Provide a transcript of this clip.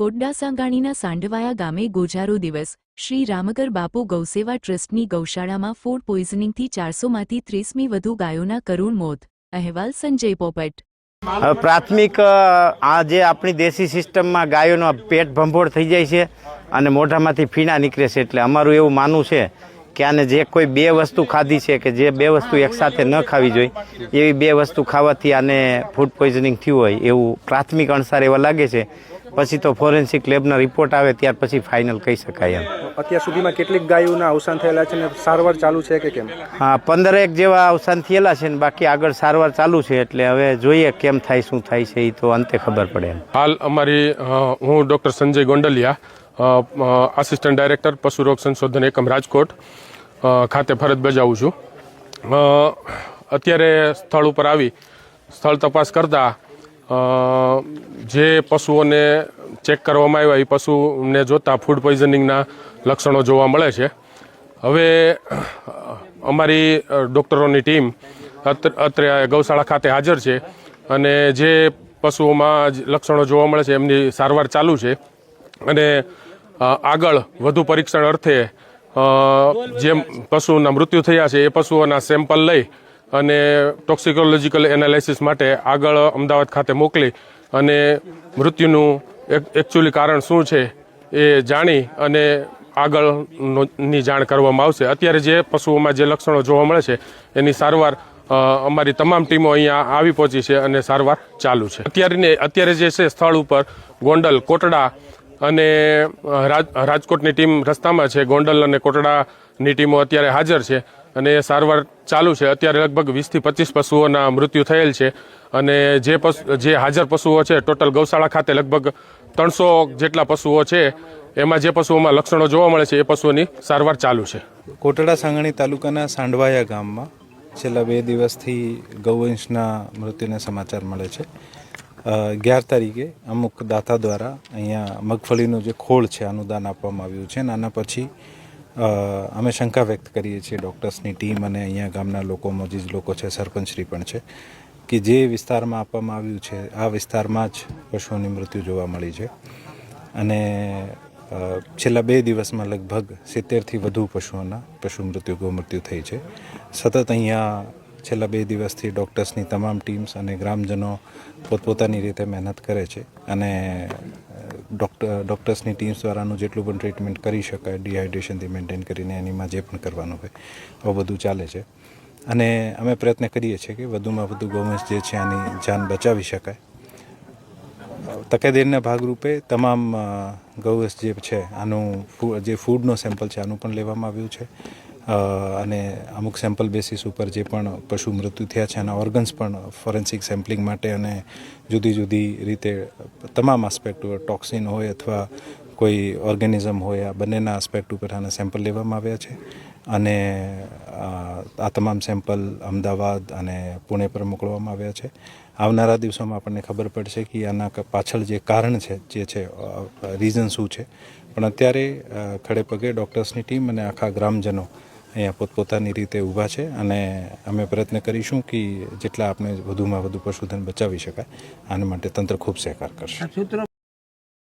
કોડડા સાંગાણીના સાંડવાયા ગામે ગોજારો દિવસ. શ્રી રામકર બાપુ ગૌસેવા ટ્રસ્ટની ગૌશાળામાં ફૂડ પોઈઝનિંગથી ચારસોમાંથી ત્રીસમી વધુ ગાયોના કરુણ મોત. અહેવાલ સંજય પોપટ. પ્રાથમિક આ જે આપણી દેશી સિસ્ટમમાં ગાયોનો પેટ ભંભોળ થઈ જાય છે અને મોઢામાંથી ફીણા નીકળે છે એટલે અમારું એવું માનવું છે કે આને જે કોઈ બે વસ્તુ ખાધી છે કે જે બે વસ્તુ એકસાથે ન ખાવી જોઈએ, એવી બે વસ્તુ ખાવાથી આને ફૂડ પોઈઝનિંગ થયું હોય એવું પ્રાથમિક અણસાર એવા લાગે છે. પછી તો ફોરેન્સિક લેબના રિપોર્ટ આવે ત્યાર પછી ફાઇનલ કહી શકાય એમ. અત્યાર સુધીમાં કેટલીક ગાયોના અવસાન થયેલા છે ને સારવાર ચાલુ છે કે કેમ? હા પંદરેક જેવા અવસાન થયેલા છે ને બાકી આગળ સારવાર ચાલુ છે એટલે હવે જોઈએ કેમ થાય શું થાય છે એ તો અંતે ખબર પડે એમ. હાલ અમારી હું doctor Sanjay Gondaliya assistant director પશુ રોગ સંશોધન એકમ રાજકોટ ખાતે ફરજ બજાવું છું. અત્યારે સ્થળ ઉપર આવી સ્થળ તપાસ કરતા જે પશુઓને ચેક કરવામાં આવ્યા, એ પશુને જોતાં ફૂડ પોઈઝનિંગના લક્ષણો જોવા મળે છે. હવે, અમારી ડૉક્ટરોની ટીમ અત્ર ગૌશાળા ખાતે હાજર છે અને જે પશુઓમાં લક્ષણો જોવા મળે છે, એમની સારવાર ચાલુ છે. અને આગળ વધુ પરીક્ષણ અર્થે જે પશુના મૃત્યુ થયા છે, એ પશુઓના સેમ્પલ લઈ અને ટોક્સિકોલોજીકલ એનાલિસિસ માટે આગળ અમદાવાદ ખાતે મોકલી અને મૃત્યુનું એકચ્યુઅલી કારણ શું છે એ જાણી અને આગળની જાણ કરવામાં આવશે. અત્યારે જે પશુઓમાં જે લક્ષણો જોવા મળે છે, એની સારવાર અમારી તમામ ટીમો અહીંયા આવી પહોંચી છે અને સારવાર ચાલુ છે. અત્યારે અત્યારે જે છે સ્થળ ઉપર ગોંડલ, કોટડા અને રાજ, રાજકોટની ટીમ રસ્તામાં છે. ગોંડલ અને કોટડાની ટીમો અત્યારે હાજર છે અને એ સારવાર ચાલુ છે. અત્યારે લગભગ વીસથી પચીસ પશુઓના મૃત્યુ થયેલ છે અને જે પશુ, જે હાજર પશુઓ છે, ટોટલ ગૌશાળા ખાતે લગભગ ત્રણસો જેટલા પશુઓ છે, એમાં જે પશુઓમાં લક્ષણો જોવા મળે છે, એ પશુઓની સારવાર ચાલુ છે. કોટડા સાંગણી તાલુકાના સાંડવાયા ગામમાં છેલ્લા બે દિવસથી ગૌવંશના મૃત્યુના સમાચાર મળે છે. અગિયાર તારીખે અમુક દાતા દ્વારા અહીંયા મગફળીનું જે ખોળ છે, અનુદાન આપવામાં આવ્યું છે અને આના પછી અમે શંકા વ્યક્ત કરીએ છીએ ડૉક્ટર્સની ટીમ અને અહીંયા ગામના લોકો, મોજીજ લોકો છે, સરપંચશ્રી પણ છે, કે જે વિસ્તારમાં આપવામાં આવ્યું છે, આ વિસ્તારમાં જ પશુઓની મૃત્યુ જોવા મળી છે. અને છેલ્લા બે દિવસમાં લગભગ સિત્તેરથી વધુ પશુઓના પશુ મૃત્યુ ગૌમૃત્યુ થઈ છે. સતત અહીંયા છેલ્લા બે દિવસથી ડૉક્ટર્સની તમામ ટીમ્સ અને ગ્રામજનો પોતપોતાની રીતે મહેનત કરે છે અને ડૉક્ટર ડૉક્ટર્સની ટીમ્સ દ્વારાનું જેટલું પણ ટ્રીટમેન્ટ કરી શકાય ડિહાઇડ્રેશનથી મેન્ટેન કરીને એનીમાં જે પણ કરવાનું હોય આવું બધું ચાલે છે. અને અમે પ્રયત્ન કરીએ છીએ કે વધુમાં વધુ ગૌવંશ જે છે આની જાન બચાવી શકાય. તકેદારીના ભાગરૂપે તમામ અ, ગૌવંશ જે છે આનું જે ફૂડનો સેમ્પલ છે આનું પણ લેવામાં આવ્યું છે. અને અમુક સેમ્પલ બેસિસ ઉપર જે પણ પશુ મૃત્યુ થયા છે, એના ઓર્ગન્સ પણ ફોરેન્સિક સેમ્પલિંગ માટે અને જુદી જુદી રીતે તમામ આસ્પેક્ટ ટોક્સિન હોય અથવા કોઈ ઓર્ગેનિઝમ હોય, આ બંનેના આસ્પેક્ટ ઉપર આના સેમ્પલ લેવામાં આવ્યા છે. અને આ તમામ સેમ્પલ અમદાવાદ અને પુણે પર મોકલવામાં આવ્યા છે. આવનારા દિવસોમાં આપણને ખબર પડશે કે આના પાછળ જે કારણ છે, જે છે રીઝન શું છે. પણ અત્યારે ખડેપગે ડૉક્ટર્સની ટીમ અને આખા ગ્રામજનો અહીંયા પોતપોતાની રીતે ઊભા છે અને અમે પ્રયત્ન કરીશું કે જેટલા આપણે વધુમાં વધુ પશુધન બચાવી શકાય, આના માટે તંત્ર ખૂબ સહકાર કરશે.